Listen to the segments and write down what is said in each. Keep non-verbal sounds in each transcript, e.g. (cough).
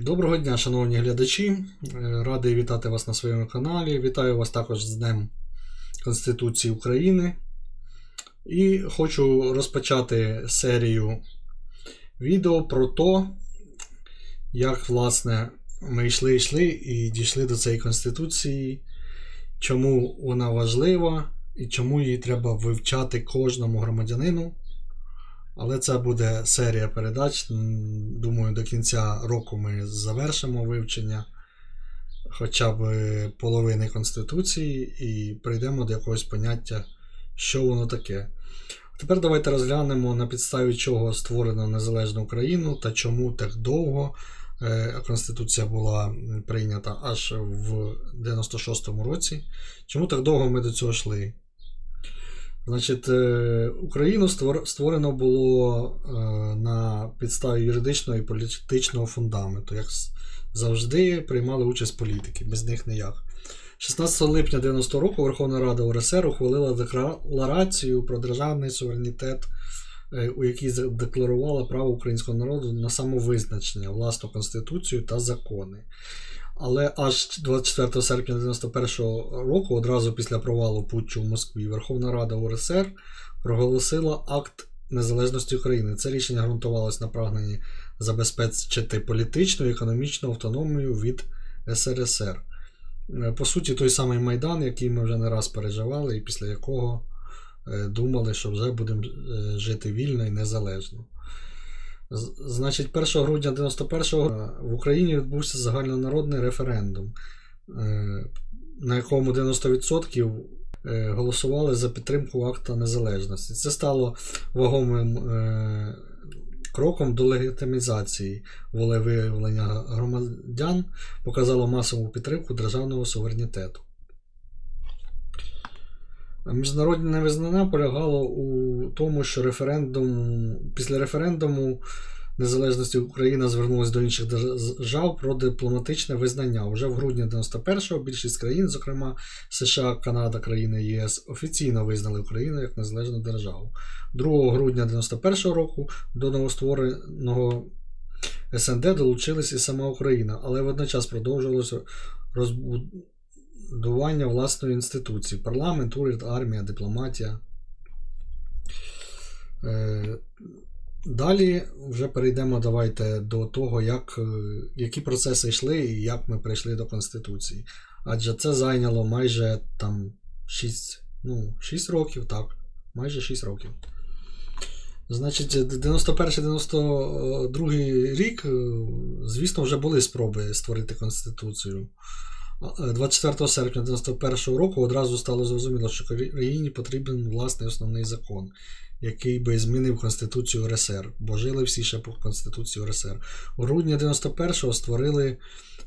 Доброго дня, шановні глядачі. Е, Радий вітати вас на своєму каналі. Вітаю вас також з Днем Конституції України. І хочу розпочати серію відео про те, як власне ми йшли йшли і дійшли до цієї Конституції, чому вона важлива і чому її треба вивчати кожному громадянину. Але це буде серія передач. Думаю, до кінця року ми завершимо вивчення хоча б половини Конституції і прийдемо до якогось поняття, що воно таке. Тепер давайте розглянемо, на підставі чого створено незалежну Україну та чому так довго е, Конституція була прийнята аж в 96-му році. Чому так довго ми до цього йшли? Значить, е, Україну створено було е, на підставі юридичного і політичного фундаменту. Як завжди, приймали участь політики, без них ніяк. 16 липня 90 року Верховна Рада УРСР ухвалила декларацію про державний суверенітет, е, у якій декларувала право українського народу на самовизначення, власну конституцію та закони. Але аж 24 серпня 91 року, одразу після провалу путчу в Москві, Верховна Рада УРСР проголосила акт незалежності України. Це рішення ґрунтувалось на прагненні забезпечити політичну і економічну автономію від СРСР. Е, По суті, той самий Майдан, який ми вже не раз переживали, і після якого е, думали, що вже будемо е, жити вільно і незалежно. Значить, 1 грудня 91-го в Україні відбувся загальнонародний референдум, е, на якому 90% е, голосували за підтримку акта незалежності. Це стало вагомим е, кроком до легітимізації волевиявлення громадян, показало масову підтримку державного суверенітету. Міжнародне визнання полягало у тому, що референдум, після референдуму незалежності Україна звернулася до інших держав про дипломатичне визнання. Уже в грудні 91-го більшість країн, зокрема США, Канада, країни ЄС, офіційно визнали Україну як незалежну державу. 2 грудня 91-го року до новоствореного СНД долучилась і сама Україна, але водночас продовжувалося розбудування власної інституції: парламент, уряд, армія, дипломатія. Е, Далі вже перейдемо давайте до того, як, е, які процеси йшли і як ми прийшли до Конституції. Адже це зайняло майже там 6, ну, 6 років, так, майже 6 років. Значить, 91-92 рік, е, звісно, вже були спроби створити Конституцію. А, е, 24 серпня 91 року одразу стало зрозуміло, що країні потрібен власний основний закон, який би змінив Конституцію РСР, бо жили всі ще по Конституції РСР. У грудні 91-го створили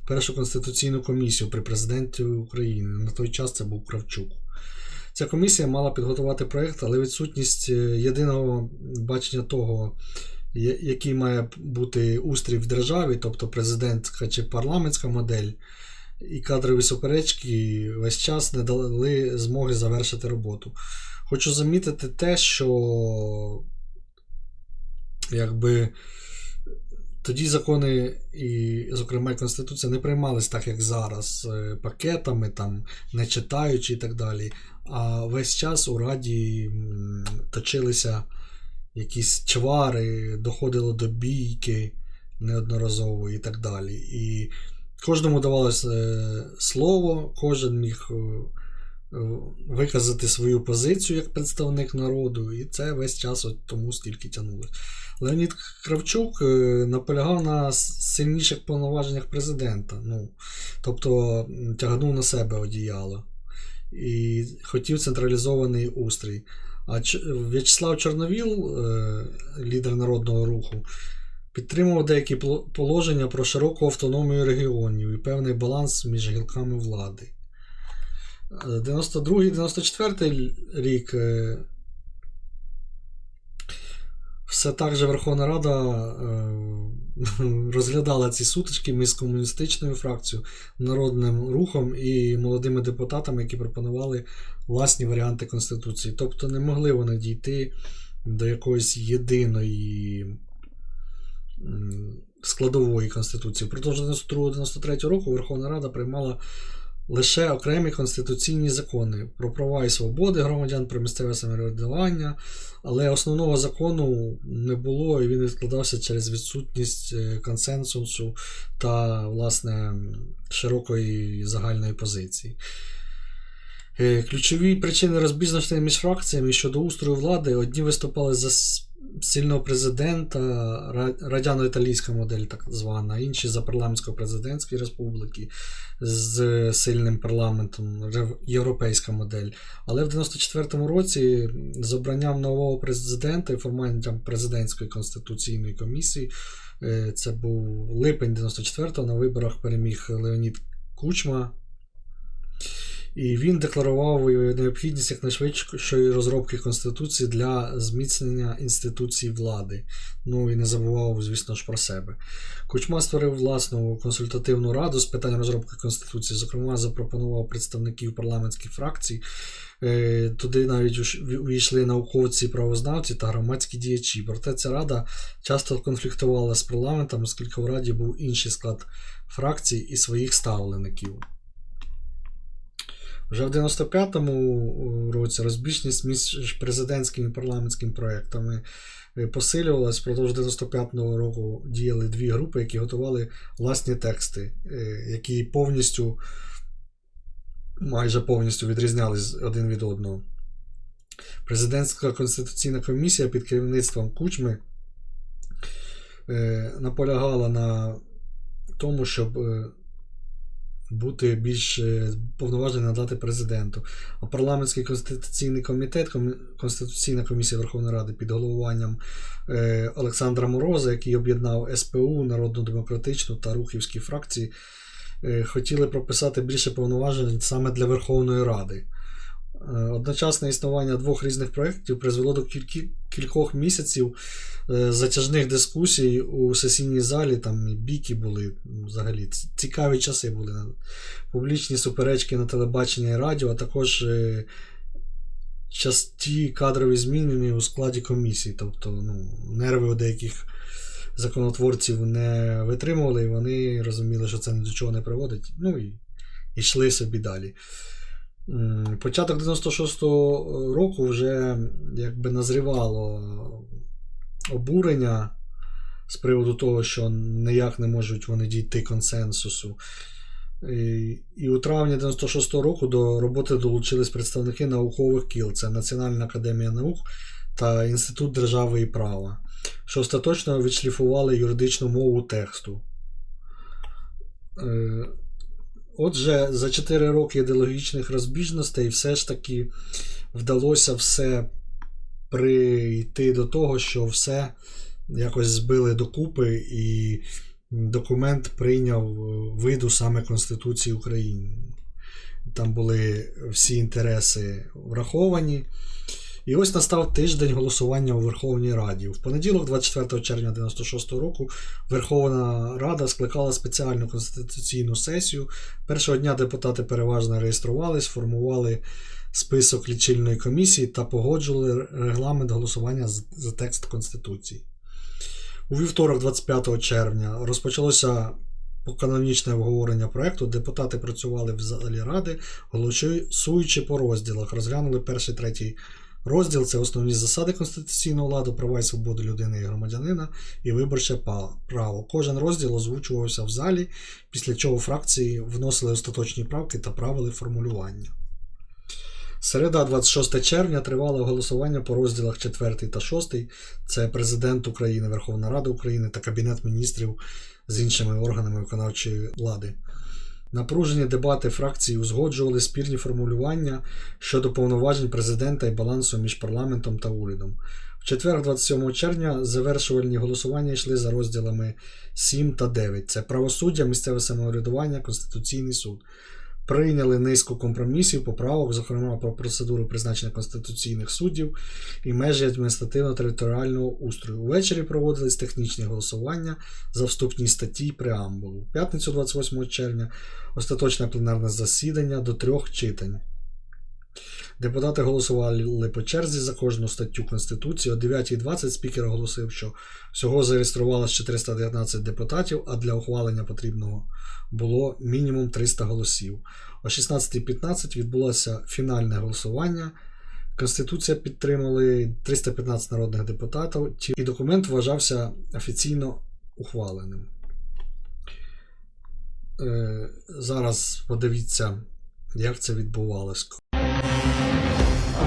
першу конституційну комісію при президенті України. На той час це був Кравчук. Ця комісія мала підготувати проєкт, але відсутність е, єдиного бачення того, який має бути устрій в державі, тобто президентська чи парламентська модель, і кадрові суперечки весь час не дали змоги завершити роботу. Хочу замітити те, що якби тоді закони, і, зокрема, і Конституція, не приймались так, як зараз, е, пакетами, там, не читаючи і так далі. А весь час у Раді точилися якісь чвари, доходило до бійки неодноразово і так далі. І кожному давалось е, слово, кожен міг е, е, виказати свою позицію як представник народу, і це весь час от тому стільки тягнулося. Леонід Кравчук наполягав на сильніших повноваженнях президента. Ну, тобто тягнув на себе одіяло і хотів централізований устрій. А В'ячеслав Чорновіл, лідер народного руху, підтримував деякі положення про широку автономію регіонів і певний баланс між гілками влади. Е, 92-94 рік е, все так же Верховна Рада е, (laughs) розглядала ці сутички між комуністичною фракцією, народним рухом і молодими депутатами, які пропонували власні варіанти Конституції. Тобто не могли вони дійти до якоїсь єдиної складової Конституції. Впродовж 92-93 року Верховна Рада приймала лише окремі конституційні закони про права і свободи громадян, про місцеве самоврядування, але основного закону не було і він відкладався через відсутність е, консенсусу та, власне, широкої загальної позиції. Е, Ключові причини розбіжностей між фракціями щодо устрою влади одні виступали за сильного президента, радяно-італійська модель, так звана, інші за парламентсько-президентські республіки з сильним парламентом, європейська модель. Але в 94-му році з обранням нового президента і формуванням президентської конституційної комісії, е, це був липень 94-го, на виборах переміг Леонід Кучма. І він декларував необхідність якнайшвидшої розробки Конституції для зміцнення інституцій влади. Ну і не забував, звісно ж, про себе. Кучма створив власну консультативну раду з питань розробки Конституції, зокрема, запропонував представників парламентських фракцій. Е, Туди навіть увійшли науковці, правознавці та громадські діячі. Проте ця рада часто конфліктувала з парламентом, оскільки в раді був інший склад фракцій і своїх ставлеників. Вже в 95-му році розбіжність між президентськими і парламентськими проектами е, посилювалась. Впродовж 95-го року діяли дві групи, які готували власні тексти, е, які повністю, майже повністю відрізнялись один від одного. Президентська конституційна комісія під керівництвом Кучми е, наполягала на тому, щоб е, бути більш е, повноважень надати президенту. А парламентський конституційний комітет, Конституційна комісія Верховної Ради під головуванням е, Олександра Мороза, який об'єднав СПУ, Народно-демократичну та Рухівські фракції, е, хотіли прописати більше повноважень саме для Верховної Ради. Е, Одночасне існування двох різних проєктів призвело до кількох місяців е, затяжних дискусій у сесійній залі. Там і біки були взагалі цікаві часи були. Публічні суперечки на телебаченні і радіо, а також е, часті кадрові зміни у складі комісії. Тобто ну, нерви у деяких законотворців не витримували, і вони розуміли, що це ні до чого не приводить. Ну і йшли собі далі. Початок 96-го року вже якби назрівало обурення з приводу того, що ніяк не можуть вони дійти консенсусу. І, у травні 96-го року до роботи долучились представники наукових кіл. Це Національна академія наук та Інститут держави і права, що остаточно відшліфували юридичну мову тексту. Отже, за 4 роки ідеологічних розбіжностей все ж таки вдалося все прийти до того, що все якось збили докупи, і документ прийняв е, виду саме Конституції України. Там були всі інтереси враховані. І ось настав тиждень голосування у Верховній Раді. В понеділок, 24 червня 96 року, Верховна Рада скликала спеціальну конституційну сесію. Першого дня депутати переважно реєструвались, формували список лічильної комісії та погоджували регламент голосування за текст Конституції. У вівторок, 25 червня, розпочалося канонічне обговорення проекту. Депутати працювали в залі ради, голосуючи по розділах. Розглянули перший третій розділ це основні засади конституційного ладу, права і свободи людини і громадянина і виборче право. Кожен розділ озвучувався в залі, після чого фракції вносили остаточні правки та правили формулювання. Середа, 26 червня, тривало голосування по розділах 4 та 6. Це Президент України, Верховна Рада України та Кабінет міністрів з іншими органами виконавчої влади. Напружені дебати фракції узгоджували спірні формулювання щодо повноважень президента і балансу між парламентом та урядом. В четвер, 27 червня, завершувальні голосування йшли за розділами 7 та 9. Це правосуддя, місцеве самоврядування, Конституційний суд. Прийняли низку компромісів, поправок, зокрема про процедуру призначення конституційних суддів і межі адміністративно-територіального устрою. Увечері проводились технічні голосування за вступні статті і преамбулу. В п'ятницю 28 червня остаточне пленарне засідання до трьох читань. Депутати голосували по черзі за кожну статтю Конституції. О 9.20 спікер оголосив, що всього зареєструвалось 419 депутатів, а для ухвалення потрібного було мінімум 300 голосів. О 16.15 відбулося фінальне голосування. Конституція підтримали 315 народних депутатів, і документ вважався офіційно ухваленим. Е, Зараз подивіться, як це відбувалось.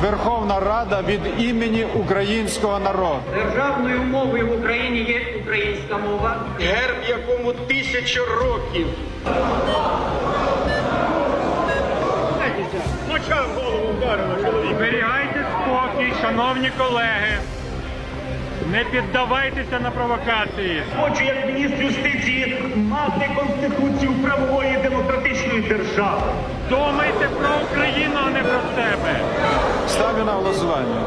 Верховна Рада від імені українського народу. Державною мовою в Україні є українська мова. герб якому тисячу років. Моча в голову вдарила чоловік. Зберігайте спокій, шановні колеги. Не піддавайтеся на провокації. Хочу як міністр юстиції мати конституцію правової демократичної держави. Думайте про Україну, а не про себе. Ставлю на голосування.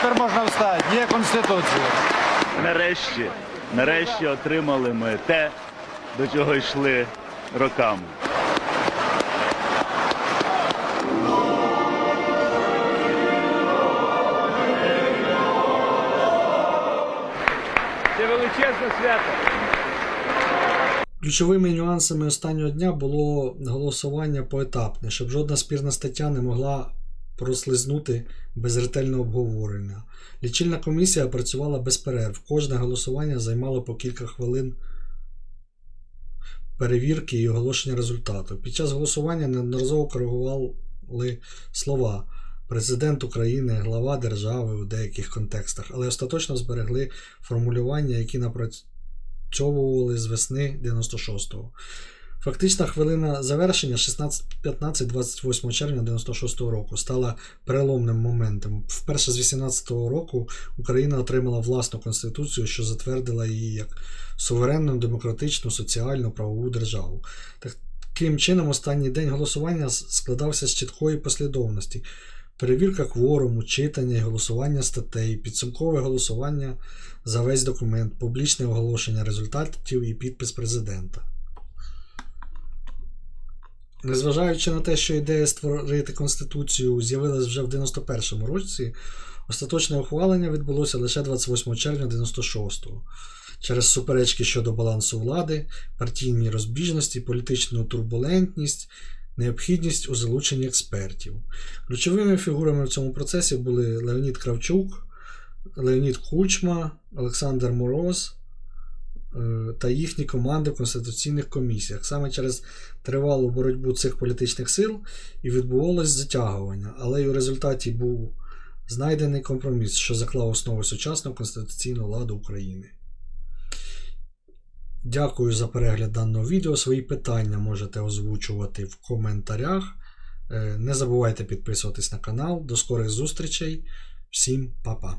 Тепер можна встати. Є конституція. нарешті, нарешті отримали ми те, до чого йшли роками. Величезне свято. Ключовими нюансами останнього дня було голосування поетапне, щоб жодна спірна стаття не могла прослизнути без ретельного обговорення. Лічильна комісія працювала без перерв. Кожне голосування займало по кілька хвилин перевірки і оголошення результату. Під час голосування неодноразово коригували слова президент України, глава держави у деяких контекстах, але остаточно зберегли формулювання, які напрацьовували з весни 96-го. Фактична хвилина завершення 16.15-28 червня 96-го року стала переломним моментом. Вперше з 18-го року Україна отримала власну конституцію, що затвердила її як суверенну, демократичну, соціальну, правову державу. Таким чином, останній день голосування складався з чіткої послідовності. Перевірка кворуму, читання і голосування статей, підсумкове голосування за весь документ, публічне оголошення результатів і підпис президента. Незважаючи на те, що ідея створити Конституцію з'явилась вже в 91-му році, остаточне ухвалення відбулося лише 28 червня 96-го. Через суперечки щодо балансу влади, партійні розбіжності, політичну турбулентність, необхідність у залученні експертів. Ключовими фігурами в цьому процесі були Леонід Кравчук, Леонід Кучма, Олександр Мороз е, та їхні команди в конституційних комісіях. Саме через тривалу боротьбу цих політичних сил і відбувалось затягування, але й у результаті був знайдений компроміс, що заклав основи сучасного конституційного ладу України. Дякую за перегляд даного відео. Свої питання можете озвучувати в коментарях. Е, Не забувайте підписуватись на канал. До скорих зустрічей. Всім па-па.